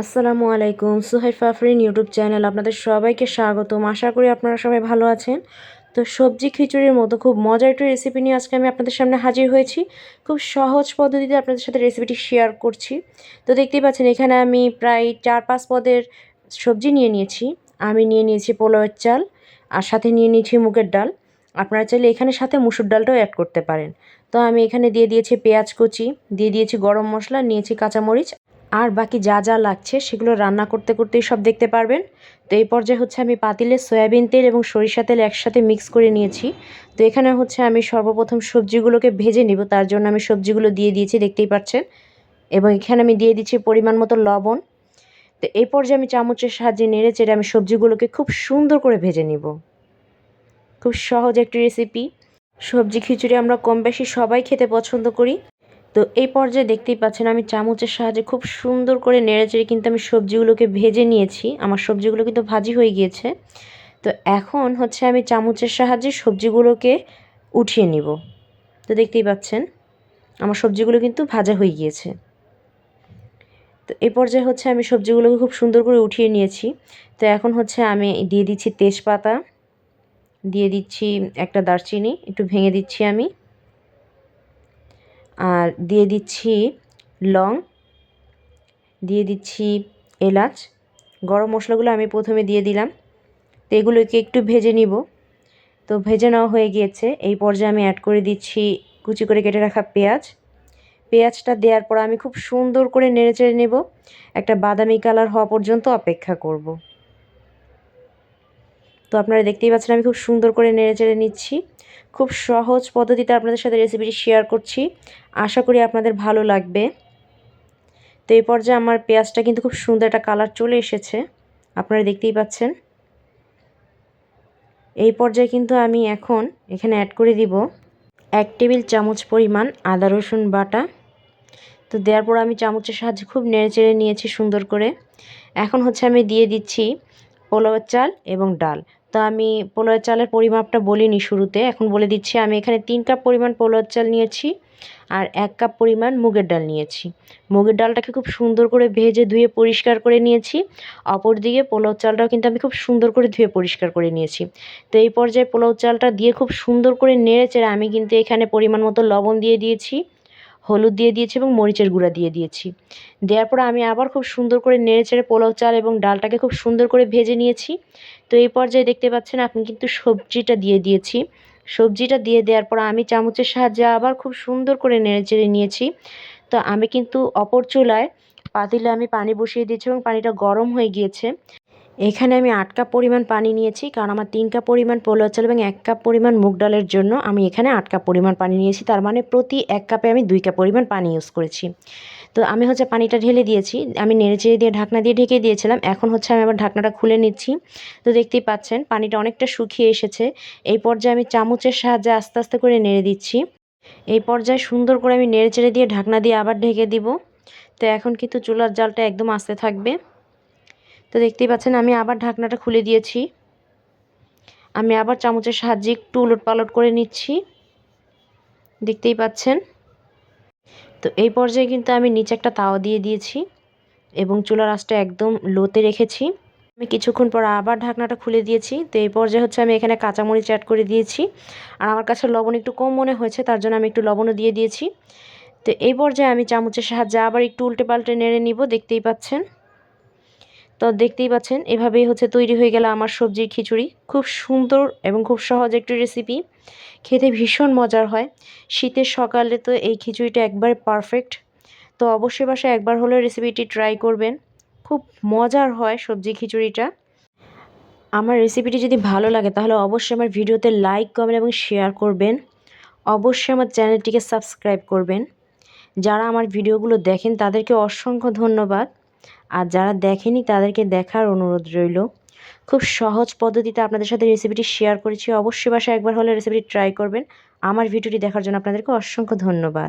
আসসালামু আলাইকুম। সুহাই ফাফরিন YouTube channel আপনাদের সবাইকে স্বাগতম। আশা করি আপনারা সবাই ভালো আছেন। তো সবজি খিচুড়ির মতো খুব মজার একটা রেসিপি নিয়ে আজকে আমি আপনাদের সামনে হাজির হয়েছি। খুব সহজ পদ্ধতিতে আপনাদের সাথে রেসিপিটি শেয়ার করছি। তো দেখতেই পাচ্ছেন, এখানে আমি প্রায় চার পাঁচ পদের সবজি নিয়ে নিয়েছি। আমি নিয়ে নিয়েছি পোলাওয়ের চাল, আর সাথে নিয়ে নিয়েছি মুগের ডাল। আপনারা চাইলে এখানে সাথে মুসুর ডালটাও অ্যাড করতে পারেন। তো আমি এখানে দিয়ে দিয়েছি পেঁয়াজ কুচি, দিয়ে দিয়েছি গরম মশলা, নিয়েছি কাঁচামরিচ আর বাকি যা যা লাগছে সেগুলো রান্না করতে করতেই সব দেখতে পারবেন। তো এই পর্যায়ে হচ্ছে আমি পাতিলে সয়াবিন তেল এবং সরিষা তেল একসাথে মিক্স করে নিয়েছি। তো এখানে হচ্ছে আমি সর্বপ্রথম সবজিগুলোকে ভেজে নিব, তার জন্য আমি সবজিগুলো দিয়ে দিয়েছি, দেখতেই পাচ্ছেন। এবং এখানে আমি দিয়ে দিচ্ছি পরিমাণ মতো লবণ। তো এই পর্যায়ে আমি চামচের সাহায্যে নেড়ে চেড়ে আমি সবজিগুলোকে খুব সুন্দর করে ভেজে নিব। খুব সহজ একটি রেসিপি সবজি খিচুড়ি আমরা কম বেশি সবাই খেতে পছন্দ করি। তো এই পর্যায়ে দেখতেই পাচ্ছেন আমি চামচের সাহায্যে খুব সুন্দর করে নেড়েচেড়ে কিন্তু আমি সবজিগুলোকে ভেজে নিয়েছি। আমার সবজিগুলো কিন্তু ভাজি হয়ে গিয়েছে। তো এখন হচ্ছে আমি চামচের সাহায্যে সবজিগুলোকে উঠিয়ে নিব। তো দেখতেই পাচ্ছেন, আমার সবজিগুলো কিন্তু ভাজা হয়ে গিয়েছে। তো এই পর্যায়ে হচ্ছে আমি সবজিগুলোকে খুব সুন্দর করে উঠিয়ে নিয়েছি। তো এখন হচ্ছে আমি দিয়ে দিচ্ছি তেজপাতা, দিয়ে দিচ্ছি একটা দারচিনি, একটু ভেঙে দিচ্ছি আমি। আর দিয়ে দিচ্ছি লং, দিয়ে দিচ্ছি এলাচ। গরম মশলাগুলো আমি প্রথমে দিয়ে দিলাম। তো এগুলোকে একটু ভেজে নিব। তো ভেজে নেওয়া হয়ে গিয়েছে। এই পর্যায়ে আমি অ্যাড করে দিচ্ছি কুচি করে কেটে রাখা পেঁয়াজ। পেঁয়াজটা দেওয়ার পর আমি খুব সুন্দর করে নেড়ে চেড়ে নেব। একটা বাদামি কালার হওয়া পর্যন্ত অপেক্ষা করব। আপনারা দেখতেই পাচ্ছেন আমি খুব সুন্দর করে নেড়ে চেড়ে নিচ্ছি। খুব সহজ পদ্ধতিতে আপনাদের সাথে রেসিপিটি শেয়ার করছি। আশা করি আপনাদের ভালো লাগবে। তো এই পর্যায়ে আমার পেঁয়াজটা কিন্তু খুব সুন্দর একটা কালার চলে এসেছে। আপনারা দেখতেই পাচ্ছেন। এই পর্যায়ে কিন্তু আমি এখন এখানে অ্যাড করে দিব এক টেবিল চামচ পরিমাণ আদা, রসুন বাটা। তো দেওয়ার পর আমি চামচের সাহায্যে খুব নেড়ে চেড়ে নিয়েছি সুন্দর করে। এখন হচ্ছে আমি দিয়ে দিচ্ছি পোলাওয়ের চাল এবং ডাল। তো আমি পোলাওয়ের চালের পরিমাপটা বলিনি শুরুতে, এখন বলে দিচ্ছি আমি এখানে তিন কাপ পরিমাণ পোলাওয়ের চাল নিয়েছি আর এক কাপ পরিমাণ মুগের ডাল নিয়েছি। মুগের ডালটাকে খুব সুন্দর করে ভেজে ধুয়ে পরিষ্কার করে নিয়েছি অপর দিকে পোলাও চালটাও কিন্তু আমি খুব সুন্দর করে ধুয়ে পরিষ্কার করে নিয়েছি। তো এই পর্যায়ে পোলাও চালটা দিয়ে খুব সুন্দর করে নেড়ে চেড়ে আমি কিন্তু এখানে পরিমাণ মতো লবণ দিয়ে দিয়েছি। হলুদ দিয়ে দিয়েছি এবং মরিচের গুঁড়া দিয়ে দিয়েছি। দেওয়ার পর আমি আবার খুব সুন্দর করে নেড়ে চেড়ে পোলাও চাল এবং ডালটাকে খুব সুন্দর করে ভেজে নিয়েছি। তো এই পর্যায়ে দেখতে পাচ্ছেন আপনি কিন্তু সবজিটা দিয়ে দিয়েছি। সবজিটা দিয়ে দেওয়ার পর আমি চামচের সাহায্যে আবার খুব সুন্দর করে নেড়ে চেড়ে নিয়েছি। তো আমি কিন্তু অপর চুলায় পাতিলে আমি পানি বসিয়ে দিয়েছি এবং পানিটা গরম হয়ে গিয়েছে। এখানে আমি আট কাপ পরিমাণ পানি নিয়েছি, কারণ আমার তিন কাপ পরিমাণ পোলাও চাল এবং এক কাপ পরিমাণ মুগ ডালের জন্য আমি এখানে আট কাপ পরিমাণ পানি নিয়েছি। তার মানে প্রতি এক কাপে আমি দুই কাপ পরিমাণ পানি ইউজ করেছি। তো আমি হচ্ছে পানিটা ঢেলে দিয়েছি, আমি নেড়ে চেড়ে দিয়ে ঢাকনা দিয়ে ঢেকে দিয়েছিলাম, এখন হচ্ছে আমি আবার ঢাকনাটা খুলে নিচ্ছি। তো দেখতেই পাচ্ছেন, পানিটা অনেকটা শুকিয়ে এসেছে। এই পর্যায়ে আমি চামচের সাহায্যে আস্তে আস্তে করে নেড়ে দিচ্ছি। এই পর্যায়ে সুন্দর করে আমি নেড়ে চেড়ে দিয়ে ঢাকনা দিয়ে আবার ঢেকে দিব। তো এখন কিন্তু চুলার জালটা একদম আস্তে থাকবে। তো দেখতেই পাচ্ছেন, আমি আবার ঢাকনাটা খুলে দিয়েছি। আমি আবার চামচের সাহায্যে একটু উলট পালট করে নিচ্ছি। দেখতেই পাচ্ছেন। তো এই পর্যায়ে কিন্তু আমি নিচে একটা তাওয়া দিয়ে দিয়েছি এবং চুলার আঁচটা একদম লোতে রেখেছি। আমি কিছুক্ষণ পর আবার ঢাকনাটা খুলে দিয়েছি। তো এই পর্যায়ে হচ্ছে আমি এখানে কাঁচামরিচ অ্যাড করে দিয়েছি। আর আমার কাছে লবণ একটু কম মনে হয়েছে, তার জন্য আমি একটু লবণও দিয়ে দিয়েছি। তো এই পর্যায়ে আমি চামচের সাহায্যে আবার একটু উল্টে পাল্টে নেড়ে নিব, দেখতেই পাচ্ছেন। তো দেখতেই পাচ্ছেন, এভাবেই হচ্ছে তৈরি হয়ে গেল আমার সবজির খিচুড়ি। খুব সুন্দর এবং খুব সহজ একটি রেসিপি খেতে ভীষণ মজার হয়। শীতের সকালে তো এই খিচুড়িটা একবার পারফেক্ট তো অবশ্যই বাসায় একবার হলে রেসিপিটি ট্রাই করবেন। খুব মজার হয় সবজি খিচুড়িটা। আমার রেসিপিটি যদি ভালো লাগে তাহলে অবশ্যই আমার ভিডিওতে লাইক কমেন্ট এবং শেয়ার করবেন। অবশ্যই আমার চ্যানেলটিকে সাবস্ক্রাইব করবেন। যারা আমার ভিডিওগুলো দেখেন তাদেরকে অসংখ্য ধন্যবাদ। আর যারা দেখেনি তাদেরকে দেখার অনুরোধ রইল। খুব সহজ পদ্ধতিতে আপনাদের সাথে রেসিপিটি শেয়ার করেছি। অবশ্যই বাসায় একবার হলে রেসিপিটি ট্রাই করবেন। আমার ভিডিওটি দেখার জন্য আপনাদেরকে অসংখ্য ধন্যবাদ।